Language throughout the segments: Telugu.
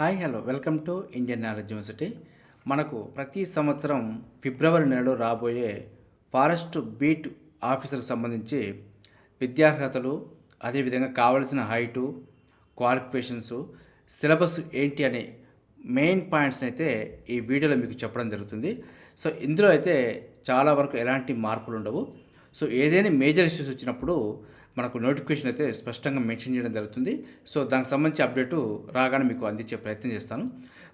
Hi hello. Welcome to Indian knowledge university. మనకు ప్రతి సంవత్సరం ఫిబ్రవరి నెలలో రాబోయే ఫారెస్ట్ బీట్ ఆఫీసర్కి సంబంధించి విద్యార్హతలు అదేవిధంగా కావలసిన హైటు క్వాలిఫికేషన్స్ సిలబస్ ఏంటి అనే మెయిన్ పాయింట్స్ అయితే ఈ వీడియోలో మీకు చెప్పడం జరుగుతుంది. సో ఇందులో అయితే చాలా వరకు ఎలాంటి మార్పులు ఉండవు సో ఏదైనా మేజర్ ఇష్యూస్ వచ్చినప్పుడు మనకు నోటిఫికేషన్ అయితే స్పష్టంగా మెన్షన్ చేయడం జరుగుతుంది. సో దానికి సంబంధించి అప్డేటు రాగానే మీకు అందించే ప్రయత్నం చేస్తాను.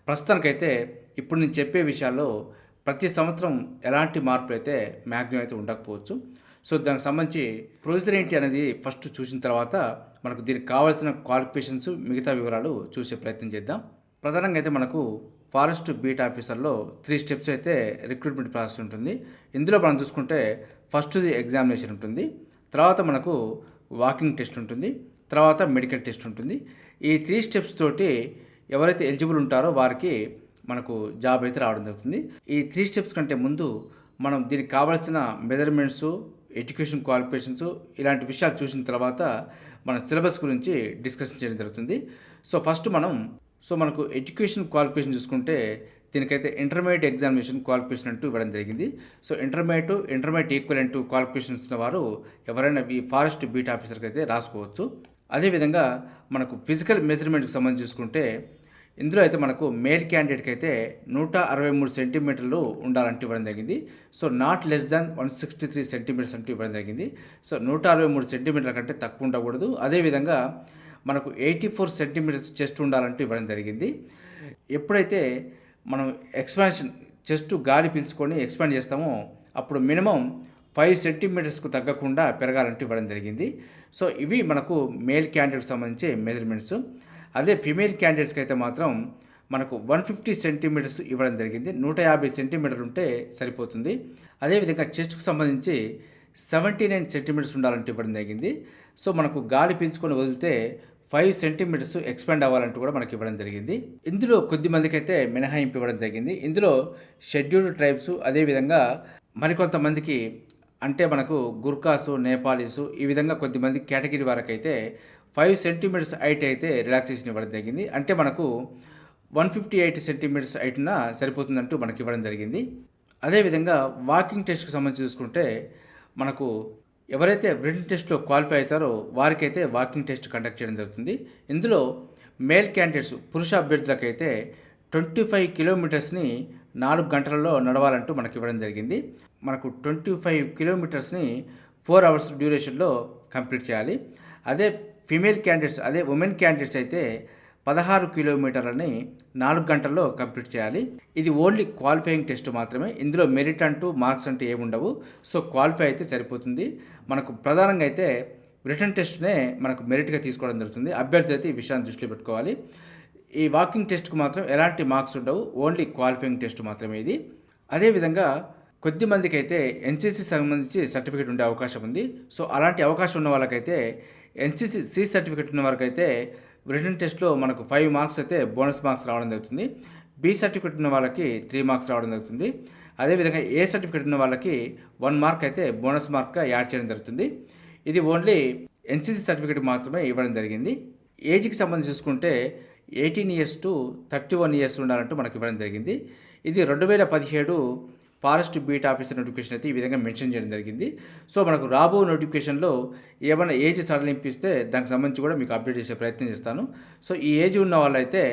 ప్రస్తుతానికైతే ఇప్పుడు నేను చెప్పే విషయాల్లో ప్రతి సంవత్సరం ఎలాంటి మార్పులు అయితే మ్యాక్సిమం అయితే ఉండకపోవచ్చు. సో దానికి సంబంధించి ప్రొసీజర్ ఏంటి అనేది ఫస్ట్ చూసిన తర్వాత మనకు దీనికి కావాల్సిన క్వాలిఫికేషన్స్ మిగతా వివరాలు చూసే ప్రయత్నం చేద్దాం. ప్రధానంగా అయితే మనకు ఫారెస్ట్ బీట్ ఆఫీసర్లో త్రీ స్టెప్స్ అయితే రిక్రూట్మెంట్ ప్రాసెస్ ఉంటుంది. ఇందులో మనం చూసుకుంటే ఫస్ట్ది ఎగ్జామినేషన్ ఉంటుంది. తర్వాత మనకు వాకింగ్ టెస్ట్ ఉంటుంది తర్వాత మెడికల్ టెస్ట్ ఉంటుంది. ఈ త్రీ స్టెప్స్ తోటి ఎవరైతే ఎలిజిబుల్ ఉంటారో వారికి మనకు జాబ్ అయితే రావడం జరుగుతుంది. ఈ త్రీ స్టెప్స్ కంటే ముందు మనం దీనికి కావాల్సిన మెజర్మెంట్స్ ఎడ్యుకేషన్ క్వాలిఫికేషన్స్ ఇలాంటి విషయాలు చూసిన తర్వాత మన సిలబస్ గురించి డిస్కషన్ చేయడం జరుగుతుంది. సో ఫస్ట్ మనం సో మనకు ఎడ్యుకేషన్ క్వాలిఫికేషన్ చూసుకుంటే దీనికైతే ఇంటర్మీడియట్ ఎగ్జామినేషన్ క్వాలిఫికేషన్ అంటూ ఇవ్వడం జరిగింది. So intermediate intermediate equivalent qualifications ఉన్న వారు ఎవరైనా ఈ ఫారెస్ట్ బీట్ ఆఫీసర్కి అయితే రాసుకోవచ్చు. అదేవిధంగా మనకు ఫిజికల్ మెజర్మెంట్కి సంబంధించి చూసుకుంటే ఇందులో అయితే మనకు మేల్ క్యాండిడేట్కి అయితే నూట అరవై మూడు సెంటీమీటర్లు ఉండాలంటూ ఇవ్వడం జరిగింది. So not less than one sixty three centimetres అంటూ ఇవ్వడం జరిగింది. సో నూట అరవై మూడు సెంటీమీటర్ల కంటే తక్కువ ఉండకూడదు. అదేవిధంగా మనకు ఎయిటీ ఫోర్ సెంటీమీటర్స్ చెస్ట్ ఉండాలంటూ ఇవ్వడం జరిగింది. ఎప్పుడైతే మనం ఎక్స్పాన్షన్ చెస్ట్ గాలి పీల్చుకొని ఎక్స్పాండ్ చేస్తామో అప్పుడు మినిమం ఫైవ్ సెంటీమీటర్స్కు తగ్గకుండా పెరగాలంటూ ఇవ్వడం జరిగింది. సో ఇవి మనకు మేల్ క్యాండిడేట్కి సంబంధించి మెజర్మెంట్స్ అదే ఫిమేల్ క్యాండిడేట్స్కి అయితే మాత్రం మనకు వన్ ఫిఫ్టీ సెంటీమీటర్స్ ఇవ్వడం జరిగింది. నూట యాభై సెంటీమీటర్లు ఉంటే సరిపోతుంది. అదేవిధంగా చెస్ట్కు సంబంధించి సెవెంటీ నైన్ సెంటీమీటర్స్ ఉండాలంటే ఇవ్వడం జరిగింది. సో మనకు గాలి పీల్చుకొని వదిలితే ఫైవ్ సెంటీమీటర్స్ ఎక్స్పాండ్ అవ్వాలంటూ కూడా మనకి ఇవ్వడం జరిగింది. ఇందులో కొద్ది మందికి అయితే మినహాయింపు ఇవ్వడం జరిగింది. ఇందులో షెడ్యూల్డ్ ట్రైబ్స్ అదేవిధంగా మరికొంతమందికి అంటే మనకు గుర్కాసు నేపాలీసు ఈ విధంగా కొద్దిమంది కేటగిరీ వారికైతే ఫైవ్ సెంటీమీటర్స్ హైట్ అయితే రిలాక్సేషన్ ఇవ్వడం జరిగింది. అంటే మనకు వన్ ఫిఫ్టీ ఎయిట్ సెంటీమీటర్స్ హైట్న సరిపోతుందంటూ మనకి ఇవ్వడం జరిగింది. అదేవిధంగా వాకింగ్ టెస్ట్కి సంబంధించి చూసుకుంటే మనకు ఎవరైతే రిటర్న్ టెస్ట్లో క్వాలిఫై అవుతారో వారికైతే వాకింగ్ టెస్ట్ కండక్ట్ చేయడం జరుగుతుంది. ఇందులో మేల్ క్యాండిడేట్స్ పురుష అభ్యర్థులకైతే ట్వంటీ ఫైవ్ కిలోమీటర్స్ని నాలుగు గంటలలో నడవాలంటూ మనకి ఇవ్వడం జరిగింది. మనకు ట్వంటీ ఫైవ్ కిలోమీటర్స్ని ఫోర్ అవర్స్ డ్యూరేషన్లో కంప్లీట్ చేయాలి. అదే ఫీమేల్ క్యాండిడేట్స్ అదే ఉమెన్ క్యాండిడేట్స్ అయితే పదహారు కిలోమీటర్లని నాలుగు గంటల్లో కంప్లీట్ చేయాలి. ఇది ఓన్లీ క్వాలిఫైయింగ్ టెస్ట్ మాత్రమే. ఇందులో మెరిట్ అంటూ మార్క్స్ అంటూ ఏముండవు సో క్వాలిఫై అయితే సరిపోతుంది. మనకు ప్రధానంగా అయితే రిటర్న్ టెస్ట్నే మనకు మెరిట్గా తీసుకోవడం జరుగుతుంది. అభ్యర్థి అయితే ఈ విషయాన్ని దృష్టిలో పెట్టుకోవాలి. ఈ వాకింగ్ టెస్ట్కు మాత్రం ఎలాంటి మార్క్స్ ఉండవు. ఓన్లీ క్వాలిఫైయింగ్ టెస్ట్ మాత్రమే ఇది. అదేవిధంగా కొద్ది మందికి అయితే ఎన్సీసీ సంబంధించి సర్టిఫికేట్ ఉండే అవకాశం ఉంది. సో అలాంటి అవకాశం ఉన్న వాళ్ళకైతే ఎన్సీసీ సి సర్టిఫికేట్ ఉన్న వారికైతే రిటర్న్ టెస్ట్లో మనకు ఫైవ్ మార్క్స్ అయితే బోనస్ మార్క్స్ రావడం జరుగుతుంది. బి సర్టిఫికేట్ ఉన్న వాళ్ళకి త్రీ మార్క్స్ రావడం జరుగుతుంది. అదేవిధంగా ఏ సర్టిఫికేట్ ఉన్న వాళ్ళకి వన్ మార్క్ అయితే బోనస్ మార్క్గా యాడ్ చేయడం జరుగుతుంది. ఇది ఓన్లీ ఎన్సీసీ సర్టిఫికేట్ మాత్రమే ఇవ్వడం జరిగింది. ఏజ్కి సంబంధించి చూసుకుంటే eighteen years to thirty one years ఉండాలంటూ మనకు ఇవ్వడం జరిగింది. ఇది రెండు వేల పదిహేడు ఫారెస్ట్ బీట్ ఆఫీసర్ నోటిఫికేషన్ అయితే ఈ విధంగా మెన్షన్ చేయడం జరిగింది. సో మనకు రాబో నోటిఫికేషన్లో ఏమైనా ఏజ్ సడలింపిస్తే దానికి సంబంధించి కూడా మీకు అప్డేట్ చేసే ప్రయత్నం చేస్తాను. సో ఈ ఏజ్ ఉన్న వాళ్ళైతే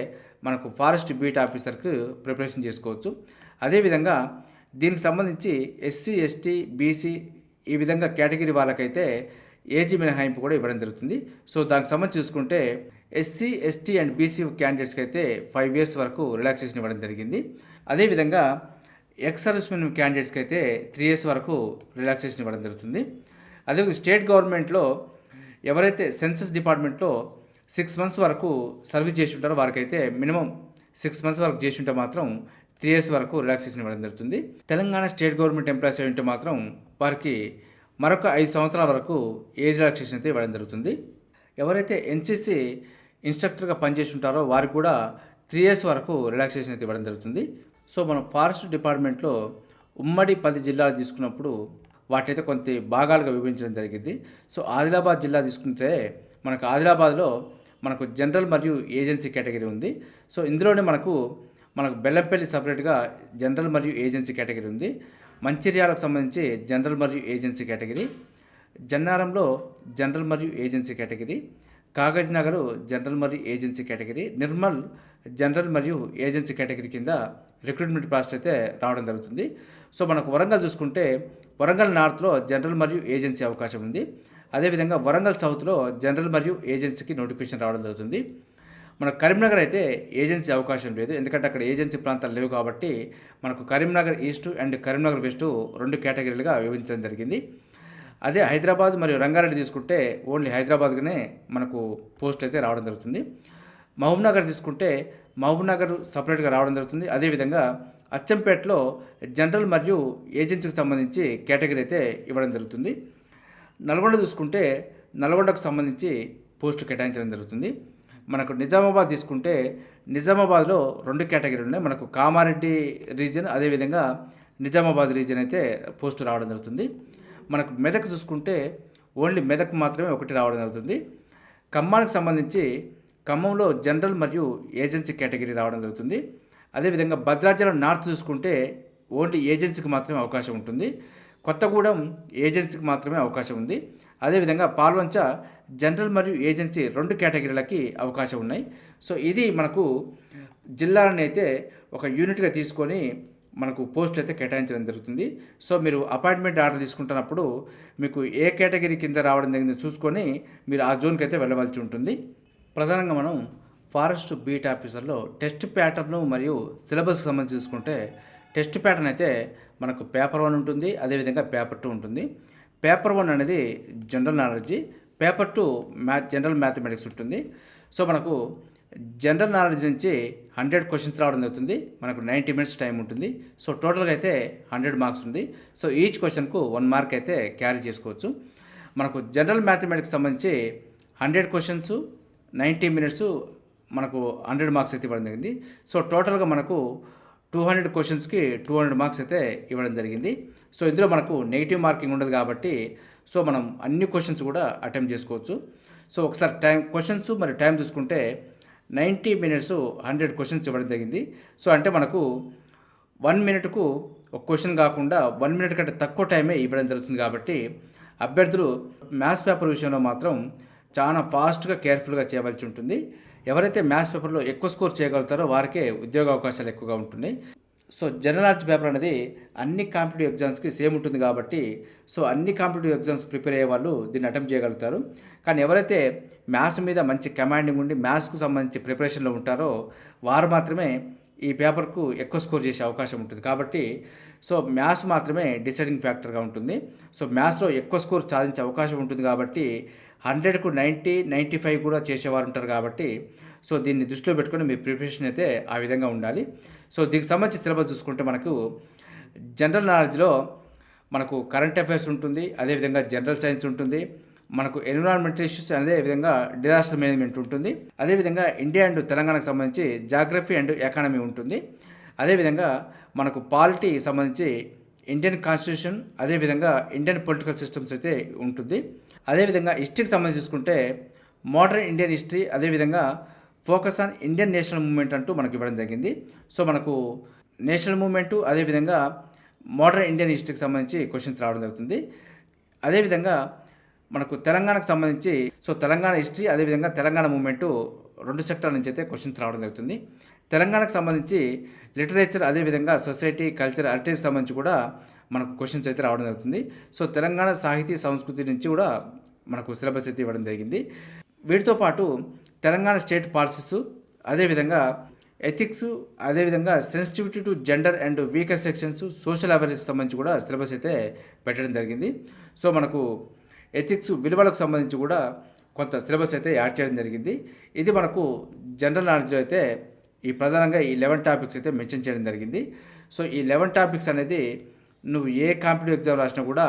మనకు ఫారెస్ట్ బీట్ ఆఫీసర్కి ప్రిపరేషన్ చేసుకోవచ్చు. అదేవిధంగా దీనికి సంబంధించి ఎస్సీ ఎస్టీ బీసీ ఈ విధంగా కేటగిరీ వాళ్ళకైతే ఏజ్ మినహాయింపు కూడా ఇవ్వడం జరుగుతుంది. సో దానికి సంబంధించి చూసుకుంటే ఎస్సీ ఎస్టీ అండ్ బీసీ క్యాండిడేట్స్కి అయితే ఫైవ్ ఇయర్స్ వరకు రిలాక్సేషన్ ఇవ్వడం జరిగింది. అదేవిధంగా ఎక్స్ సర్వీస్మెన్ క్యాండిడేట్స్కి అయితే త్రీ ఇయర్స్ వరకు రిలాక్సేషన్ ఇవ్వడం జరుగుతుంది. అదే స్టేట్ గవర్నమెంట్లో ఎవరైతే సెన్సస్ డిపార్ట్మెంట్లో సిక్స్ మంత్స్ వరకు సర్వీస్ చేసి ఉంటారో వారికైతే మినిమం సిక్స్ మంత్స్ వరకు చేసి ఉంటే మాత్రం త్రీ ఇయర్స్ వరకు రిలాక్సేషన్ ఇవ్వడం జరుగుతుంది. తెలంగాణ స్టేట్ గవర్నమెంట్ ఎంప్లాయీస్ అయి ఉంటే మాత్రం వారికి మరొక ఐదు సంవత్సరాల వరకు ఏజ్ రిలాక్సేషన్ అయితే ఇవ్వడం జరుగుతుంది. ఎవరైతే ఎన్సీసీ ఇన్స్ట్రక్టర్గా పనిచేసి ఉంటారో వారికి కూడా త్రీ ఇయర్స్ వరకు రిలాక్సేషన్ అయితే ఇవ్వడం జరుగుతుంది. సో మనం ఫారెస్ట్ డిపార్ట్మెంట్లో ఉమ్మడి పది జిల్లాలు తీసుకున్నప్పుడు వాటైతే కొంత భాగాలుగా విభజించడం జరిగింది. సో ఆదిలాబాద్ జిల్లా తీసుకుంటే మనకు ఆదిలాబాద్లో మనకు జనరల్ మరియు ఏజెన్సీ కేటగిరీ ఉంది. సో ఇందులోనే మనకు మనకు బెల్లంపల్లి సపరేట్గా జనరల్ మరియు ఏజెన్సీ కేటగిరీ ఉంది. మంచిర్యాలకు సంబంధించి జనరల్ మరియు ఏజెన్సీ కేటగిరీ. జన్నారంలో జనరల్ మరియు agency category. Kagaznagar general మరియు ఏజెన్సీ కేటగిరీ నిర్మల్ జనరల్ మరియు ఏజెన్సీ కేటగిరీ కింద రిక్రూట్మెంట్ ప్రాసెస్ అయితే రావడం జరుగుతుంది. సో మనకు వరంగల్ చూసుకుంటే వరంగల్ నార్త్లో జనరల్ మరియు ఏజెన్సీ అవకాశం ఉంది. అదేవిధంగా వరంగల్ సౌత్లో జనరల్ మరియు ఏజెన్సీకి నోటిఫికేషన్ రావడం జరుగుతుంది. మన కరీంనగర్ అయితే ఏజెన్సీ అవకాశం లేదు. ఎందుకంటే అక్కడ ఏజెన్సీ ప్రాంతాలు లేవు కాబట్టి మనకు Karimnagar east and Karimnagar west రెండు కేటగిరీలుగా విభజించడం జరిగింది. అదే హైదరాబాద్ మరియు రంగారెడ్డి తీసుకుంటే ఓన్లీ హైదరాబాద్గానే మనకు పోస్ట్ అయితే రావడం జరుగుతుంది. మహబూబ్ నగర్ తీసుకుంటే మహబూబ్ నగర్ సపరేట్గా రావడం జరుగుతుంది. అదేవిధంగా అచ్చంపేటలో జనరల్ మరియు ఏజెన్సీకి సంబంధించి కేటగిరీ అయితే ఇవ్వడం జరుగుతుంది. నల్గొండ చూసుకుంటే నల్గొండకు సంబంధించి పోస్టు కేటాయించడం జరుగుతుంది. మనకు నిజామాబాద్ తీసుకుంటే నిజామాబాద్లో రెండు కేటగిరీలు ఉన్నాయి. మనకు కామారెడ్డి రీజియన్ అదేవిధంగా నిజామాబాద్ రీజియన్ అయితే పోస్టు రావడం జరుగుతుంది. మనకు మెదక్ చూసుకుంటే ఓన్లీ మెదక్ మాత్రమే ఒకటి రావడం జరుగుతుంది. ఖమ్మానికి సంబంధించి ఖమ్మంలో జనరల్ మరియు ఏజెన్సీ కేటగిరీ రావడం జరుగుతుంది. అదేవిధంగా భద్రాచలం నార్త్ చూసుకుంటే ఓన్లీ ఏజెన్సీకి మాత్రమే అవకాశం ఉంటుంది. కొత్తగూడెం ఏజెన్సీకి మాత్రమే అవకాశం ఉంది. అదేవిధంగా పాల్వంచ జనరల్ మరియు ఏజెన్సీ రెండు కేటగిరీలకి అవకాశం ఉన్నాయి. సో ఇది మనకు జిల్లాలని అయితే ఒక యూనిట్గా తీసుకొని మనకు పోస్ట్ అయితే కేటాయించడం జరుగుతుంది. సో మీరు అపాయింట్మెంట్ ఆర్డర్ తీసుకుంటున్నప్పుడు మీకు ఏ కేటగిరీ కింద రావడం జరిగింది చూసుకొని మీరు ఆ జోన్కి అయితే వెళ్ళవలసి ఉంటుంది. ప్రధానంగా మనం ఫారెస్ట్ బీట్ ఆఫీసర్లో టెస్ట్ ప్యాటర్న్ మరియు సిలబస్కి సంబంధించి చూసుకుంటే టెస్ట్ ప్యాటర్న్ అయితే మనకు పేపర్ వన్ ఉంటుంది అదేవిధంగా పేపర్ టూ ఉంటుంది. పేపర్ వన్ అనేది general knowledge paper two math general mathematics ఉంటుంది. సో మనకు జనరల్ నాలెడ్జ్ నుంచి హండ్రెడ్ క్వశ్చన్స్ రావడం జరుగుతుంది. మనకు నైంటీ మినిట్స్ టైం ఉంటుంది. సో టోటల్గా అయితే హండ్రెడ్ మార్క్స్ ఉంది. సో ఈచ్ క్వశ్చన్కు వన్ మార్క్ అయితే క్యారీ చేసుకోవచ్చు. మనకు జనరల్ మ్యాథమెటిక్స్ సంబంధించి హండ్రెడ్ క్వశ్చన్స్ నైంటీ మినిట్స్ మనకు హండ్రెడ్ మార్క్స్ అయితే ఇవ్వడం జరిగింది. సో టోటల్గా మనకు టూ హండ్రెడ్ క్వశ్చన్స్కి టూ హండ్రెడ్ మార్క్స్ అయితే ఇవ్వడం జరిగింది. సో ఇందులో మనకు నెగిటివ్ మార్కింగ్ ఉండదు కాబట్టి సో మనం అన్ని క్వశ్చన్స్ కూడా అటెంప్ట్ చేసుకోవచ్చు. సో ఒకసారి టైం క్వశ్చన్స్ మరి టైం చూసుకుంటే నైంటీ మినిట్స్ హండ్రెడ్ క్వశ్చన్స్ ఇవ్వడం జరిగింది. సో అంటే మనకు వన్ మినిట్కు ఒక క్వశ్చన్ కాకుండా వన్ మినిట్ కంటే తక్కువ టైమే ఇవ్వడం జరుగుతుంది కాబట్టి అభ్యర్థులు మ్యాథ్స్ పేపర్ విషయంలో మాత్రం చాలా ఫాస్ట్గా కేర్ఫుల్గా చేయవలసి ఉంటుంది. ఎవరైతే మ్యాథ్స్ పేపర్లో ఎక్కువ స్కోర్ చేయగలుగుతారో వారికే ఉద్యోగ అవకాశాలు ఎక్కువగా ఉంటున్నాయి. సో జనరల్ నాలెడ్జ్ పేపర్ అనేది అన్ని కాంపిటేటివ్ ఎగ్జామ్స్కి సేమ్ ఉంటుంది కాబట్టి సో అన్ని కాంపిటేటివ్ ఎగ్జామ్స్ ప్రిపేర్ అయ్యే వాళ్ళు దీన్ని అటెంప్ట్ చేయగలుగుతారు. కానీ ఎవరైతే మ్యాథ్స్ మీద మంచి కమాండింగ్ ఉండి మ్యాథ్స్కు సంబంధించి ప్రిపరేషన్లో ఉంటారో వారు మాత్రమే ఈ పేపర్కు ఎక్కువ స్కోర్ చేసే అవకాశం ఉంటుంది. కాబట్టి సో మ్యాథ్స్ మాత్రమే డిసైడింగ్ ఫ్యాక్టర్గా ఉంటుంది. సో మ్యాథ్స్లో ఎక్కువ స్కోర్ సాధించే అవకాశం ఉంటుంది కాబట్టి హండ్రెడ్కు నైంటీ నైంటీ ఫైవ్ కూడా చేసేవారు ఉంటారు కాబట్టి సో దీన్ని దృష్టిలో పెట్టుకొని మీ ప్రిపరేషన్ అయితే ఆ విధంగా ఉండాలి. సో దీనికి సంబంధించి సిలబస్ చూసుకుంటే మనకు జనరల్ నాలెడ్జ్లో మనకు కరెంట్ అఫైర్స్ ఉంటుంది అదేవిధంగా జనరల్ సైన్స్ ఉంటుంది మనకు ఎన్విరాన్మెంటల్ ఇష్యూస్ అదే విధంగా డిజాస్టర్ మేనేజ్మెంట్ ఉంటుంది అదేవిధంగా ఇండియా అండ్ తెలంగాణకు సంబంధించి జాగ్రఫీ అండ్ ఎకానమీ ఉంటుంది అదేవిధంగా మనకు పాలిటీ సంబంధించి ఇండియన్ కాన్స్టిట్యూషన్ అదేవిధంగా ఇండియన్ పొలిటికల్ సిస్టమ్స్ అయితే ఉంటుంది అదేవిధంగా హిస్టరీకి సంబంధించి చూసుకుంటే మోడర్న్ ఇండియన్ హిస్టరీ అదేవిధంగా focus on Indian national movement అంటూ మనకు ఇవ్వడం జరిగింది. సో మనకు నేషనల్ మూవ్మెంటు అదేవిధంగా మోడర్న్ ఇండియన్ హిస్టరీకి సంబంధించి క్వశ్చన్స్ రావడం జరుగుతుంది. అదేవిధంగా మనకు తెలంగాణకు సంబంధించి సో తెలంగాణ హిస్టరీ అదేవిధంగా తెలంగాణ మూవ్మెంటు రెండు సెక్టార్ నుంచి అయితే క్వశ్చన్స్ రావడం జరుగుతుంది. తెలంగాణకు సంబంధించి లిటరేచర్ అదేవిధంగా సొసైటీ కల్చర్ హెరిటేజ్ సంబంధించి కూడా మనకు క్వశ్చన్స్ అయితే రావడం జరుగుతుంది. సో తెలంగాణ సాహితీ సంస్కృతి నుంచి కూడా మనకు సిలబస్ అయితే ఇవ్వడం జరిగింది. వీటితో పాటు తెలంగాణ స్టేట్ పాలసీస్ అదేవిధంగా ఎథిక్స్ అదేవిధంగా sensitivity to gender and weaker sections social awareness సంబంధించి కూడా సిలబస్ అయితే పెట్టడం జరిగింది. సో మనకు ఎథిక్స్ విలువలకు సంబంధించి కూడా కొంత సిలబస్ అయితే యాడ్ చేయడం జరిగింది. ఇది మనకు జనరల్ నాలెడ్జ్లో అయితే ఈ ప్రధానంగా ఈ లెవెన్ టాపిక్స్ అయితే మెన్షన్ చేయడం జరిగింది. సో ఈ లెవెన్ టాపిక్స్ అనేది నువ్వు ఏ కాంపిటేటివ్ ఎగ్జామ్ రాసినా కూడా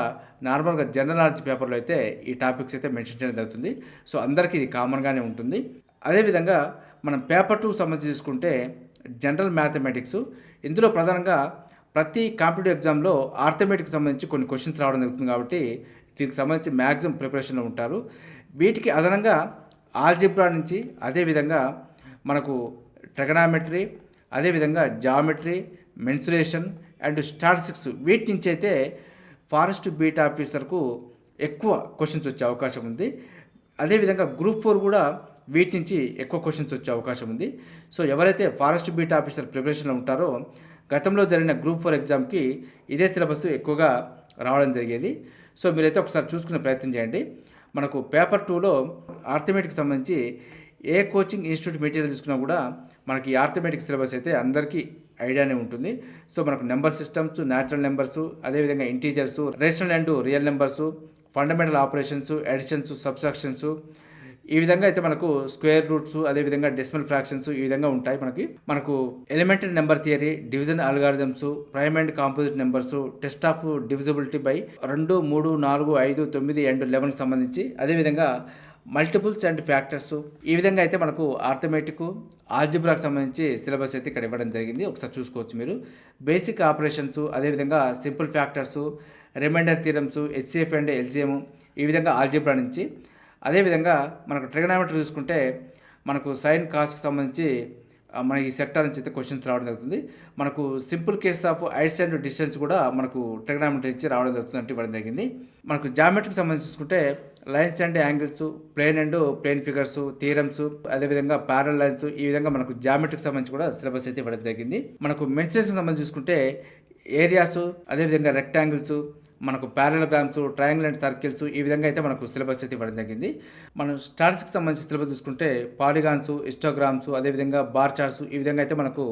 నార్మల్గా జనరల్ నాలెడ్జ్ పేపర్లో అయితే ఈ టాపిక్స్ అయితే మెన్షన్ చేయడం జరుగుతుంది. సో అందరికీ ఇది కామన్గానే ఉంటుంది. అదేవిధంగా మనం పేపర్ టూ సంబంధించి చూసుకుంటే జనరల్ మ్యాథమెటిక్స్. ఇందులో ప్రధానంగా ప్రతి కాంపిటేటివ్ ఎగ్జామ్లో ఆర్థమెటిక్స్ సంబంధించి కొన్ని క్వశ్చన్స్ రావడం జరుగుతుంది కాబట్టి దీనికి సంబంధించి మ్యాక్సిమం ప్రిపరేషన్లో ఉంటారు. వీటికి అదనంగా ఆల్జిబ్రా నుంచి అదేవిధంగా మనకు ట్రగనామెట్రీ అదేవిధంగా జామెట్రీ మెన్సురేషన్ అండ్ స్టాటిస్టిక్స్ వీటి నుంచి అయితే ఫారెస్ట్ బీట్ ఆఫీసర్కు ఎక్కువ క్వశ్చన్స్ వచ్చే అవకాశం ఉంది. అదేవిధంగా గ్రూప్ ఫోర్ కూడా వీటి నుంచి ఎక్కువ క్వశ్చన్స్ వచ్చే అవకాశం ఉంది. సో ఎవరైతే ఫారెస్ట్ బీట్ ఆఫీసర్ ప్రిపరేషన్లో ఉంటారో గతంలో జరిగిన గ్రూప్ ఫోర్ ఎగ్జామ్కి ఇదే సిలబస్ ఎక్కువగా రావడం జరిగేది. సో మీరైతే ఒకసారి చూసుకునే ప్రయత్నం చేయండి. మనకు పేపర్ టూలో ఆర్థమెటిక్కి సంబంధించి ఏ కోచింగ్ ఇన్స్టిట్యూట్ మెటీరియల్ తీసుకున్నా కూడా మనకి ఆర్థమెటిక్ సిలబస్ అయితే అందరికీ ఐడియానే ఉంటుంది. సో మనకు నెంబర్ సిస్టమ్స్ న్యాచురల్ నెంబర్స్ అదేవిధంగా integers rational and real numbers fundamental operations additions subtractions ఈ విధంగా అయితే మనకు స్క్వేర్ రూట్స్ అదేవిధంగా డెసిమల్ ఫ్రాక్షన్స్ ఈ విధంగా ఉంటాయి. మనకి మనకు elementary number theory division algorithms prime and composite numbers test of divisibility by రెండు మూడు నాలుగు ఐదు తొమ్మిది అండ్ లెవెన్కి సంబంధించి అదేవిధంగా మల్టిపుల్స్ అండ్ ఫ్యాక్టర్స్. ఈ విధంగా అయితే మనకు ఆర్థమెటిక్ ఆల్జిబ్రాకి సంబంధించి సిలబస్ అయితే ఇక్కడ ఇవ్వడం జరిగింది. ఒకసారి చూసుకోవచ్చు మీరు. బేసిక్ ఆపరేషన్స్ అదేవిధంగా simple factors remainder theorems HCF and LCM ఈ విధంగా ఆల్జిబ్రా నుంచి అదేవిధంగా మనకు ట్రిగనామెట్రీ చూసుకుంటే మనకు సైన్ కాస్ట్కి సంబంధించి మన ఈ సెక్టార్ నుంచి అయితే క్వశ్చన్స్ రావడం జరుగుతుంది. మనకు simple case of heights and distance కూడా మనకు ట్రిగనామెట్రీ నుంచి రావడం జరుగుతుంది అంటే ఇవ్వడం జరిగింది. మనకు జామెట్రీకి సంబంధించి చూసుకుంటే lines and angles plane and plane figures theorems అదేవిధంగా ప్యారల్ లైన్స్ ఈ విధంగా మనకు జామెట్రీకి సంబంధించి కూడా సిలబస్ అయితే ఇవ్వడం జరిగింది. మనకు మెన్సెస్కి సంబంధించి చూసుకుంటే ఏరియాస్ అదేవిధంగా రెక్టాంగిల్స్ మనకు ప్యారలగ్రామ్స్ ట్రయాంగిల్ అండ్ సర్కిల్స్ ఈ విధంగా అయితే మనకు సిలబస్ అయితే ఇవ్వడం జరిగింది. మనం స్టార్స్కి సంబంధించి సిలబస్ చూసుకుంటే పాలిగాన్స్ ఇస్టోగ్రామ్స్ అదేవిధంగా బార్ చార్ట్స్ ఈ విధంగా అయితే మనకు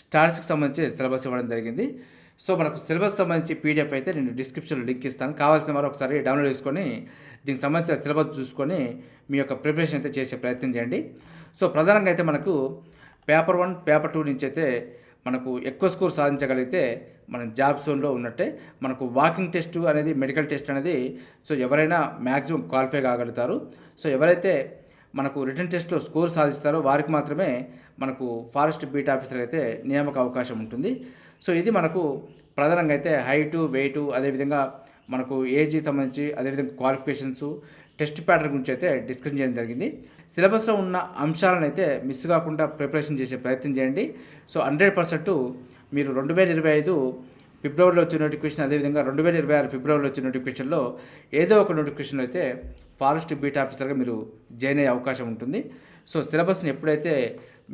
స్టార్స్కి సంబంధించి సిలబస్ ఇవ్వడం జరిగింది. సో మనకు సిలబస్ సంబంధించి పీడిఎఫ్ అయితే నేను డిస్క్రిప్షన్లో లింక్ ఇస్తాను. కావాల్సిన వారు ఒకసారి డౌన్లోడ్ చేసుకొని దీనికి సంబంధించిన సిలబస్ చూసుకొని మీ యొక్క ప్రిపరేషన్ అయితే చేసే ప్రయత్నం చేయండి. సో ప్రధానంగా అయితే మనకు పేపర్ వన్ పేపర్ టూ నుంచి అయితే మనకు ఎక్కువ స్కోర్ సాధించగలిగితే మనం జాబ్ జోన్లో ఉన్నట్టే మనకు వాకింగ్ టెస్ట్ అనేది మెడికల్ టెస్ట్ అనేది సో ఎవరైనా మ్యాక్సిమం క్వాలిఫై కాగలుగుతారు. సో ఎవరైతే మనకు రిటర్న్ టెస్ట్లో స్కోర్ సాధిస్తారో వారికి మాత్రమే మనకు ఫారెస్ట్ బీట్ ఆఫీసర్ అయితే నియామక అవకాశం ఉంటుంది. సో ఇది మనకు ప్రధానంగా అయితే హైటు వెయిటు అదేవిధంగా మనకు ఏజీ సంబంధించి అదేవిధంగా క్వాలిఫికేషన్స్ టెస్ట్ ప్యాటర్న్ గురించి అయితే డిస్కషన్ చేయడం జరిగింది. సిలబస్లో ఉన్న అంశాలను అయితే మిస్ కాకుండా ప్రిపరేషన్ చేసే ప్రయత్నం చేయండి. సో హండ్రెడ్ పర్సెంట్ మీరు రెండు వేల ఇరవై ఐదు ఫిబ్రవరిలో వచ్చిన నోటిఫికేషన్ అదేవిధంగా రెండు వేల ఇరవై ఆరు ఫిబ్రవరిలో వచ్చే నోటిఫికేషన్లో ఏదో ఒక నోటిఫికేషన్ అయితే ఫారెస్ట్ బీట్ ఆఫీసర్గా మీరు జాయిన్ అయ్యే అవకాశం ఉంటుంది. సో సిలబస్ని ఎప్పుడైతే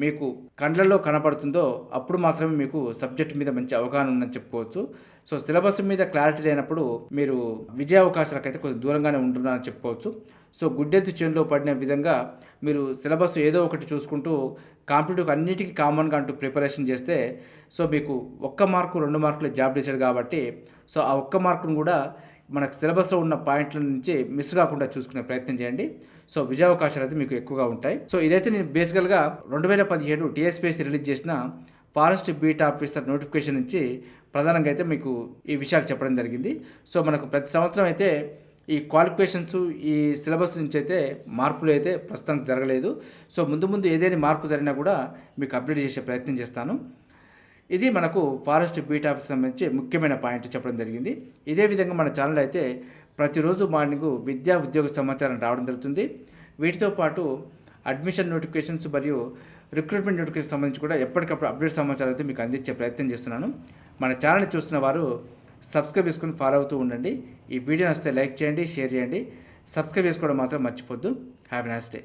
మీకు కండ్లలో కనపడుతుందో అప్పుడు మాత్రమే మీకు సబ్జెక్ట్ మీద మంచి అవగాహన ఉందని చెప్పుకోవచ్చు. సో సిలబస్ మీద క్లారిటీ లేనప్పుడు మీరు విజయ అవకాశాలకైతే కొంచెం దూరంగానే ఉంటున్నారని చెప్పుకోవచ్చు. సో గుడ్డెత్తు చేనులో పడిన విధంగా మీరు సిలబస్ ఏదో ఒకటి చూసుకుంటూ కాంపిటేటివ్ అన్నిటికీ కామన్గా అంటూ ప్రిపరేషన్ చేస్తే సో మీకు ఒక్క మార్కు రెండు మార్కులు జాబ్ చేశాడు కాబట్టి సో ఆ ఒక్క మార్కును కూడా మనకు సిలబస్లో ఉన్న పాయింట్ల నుంచి మిస్ కాకుండా చూసుకునే ప్రయత్నం చేయండి. సో విజయావకాశాలు అయితే మీకు ఎక్కువగా ఉంటాయి. సో ఇదైతే నేను బేసికల్గా రెండు వేల పదిహేడు టీఎస్పీఎస్సీ రిలీజ్ చేసిన ఫారెస్ట్ బీట్ ఆఫీసర్ నోటిఫికేషన్ నుంచి ప్రధానంగా అయితే మీకు ఈ విషయాలు చెప్పడం జరిగింది. సో మనకు ప్రతి సంవత్సరం అయితే ఈ క్వాలిఫికేషన్స్ ఈ సిలబస్ నుంచి అయితే మార్పులు అయితే ప్రస్తుతానికి జరగలేదు. సో ముందు ముందు ఏదైనా మార్పు జరిగినా కూడా మీకు అప్డేట్ చేసే ప్రయత్నం చేస్తాను. ఇది మనకు ఫారెస్ట్ బీట్ ఆఫీస్ సంబంధించి ముఖ్యమైన పాయింట్ చెప్పడం జరిగింది. ఇదే విధంగా మన ఛానల్ అయితే ప్రతిరోజు మార్నింగ్ విద్యా ఉద్యోగ సమాచారం రావడం జరుగుతుంది. వీటితో పాటు అడ్మిషన్ నోటిఫికేషన్స్ మరియు రిక్రూట్మెంట్ నోటిఫికేషన్ సంబంధించి కూడా ఎప్పటికప్పుడు అప్డేట్ సమాచారం అయితే మీకు అందించే ప్రయత్నం చేస్తున్నాను. మన ఛానల్ని చూస్తున్న వారు సబ్స్క్రైబ్ చేసుకుని ఫాలో అవుతూ ఉండండి. ఈ వీడియో నచ్చితే లైక్ చేయండి షేర్ చేయండి. సబ్స్క్రైబ్ చేసుకోవడం మాత్రం మర్చిపోద్దు. Have nice day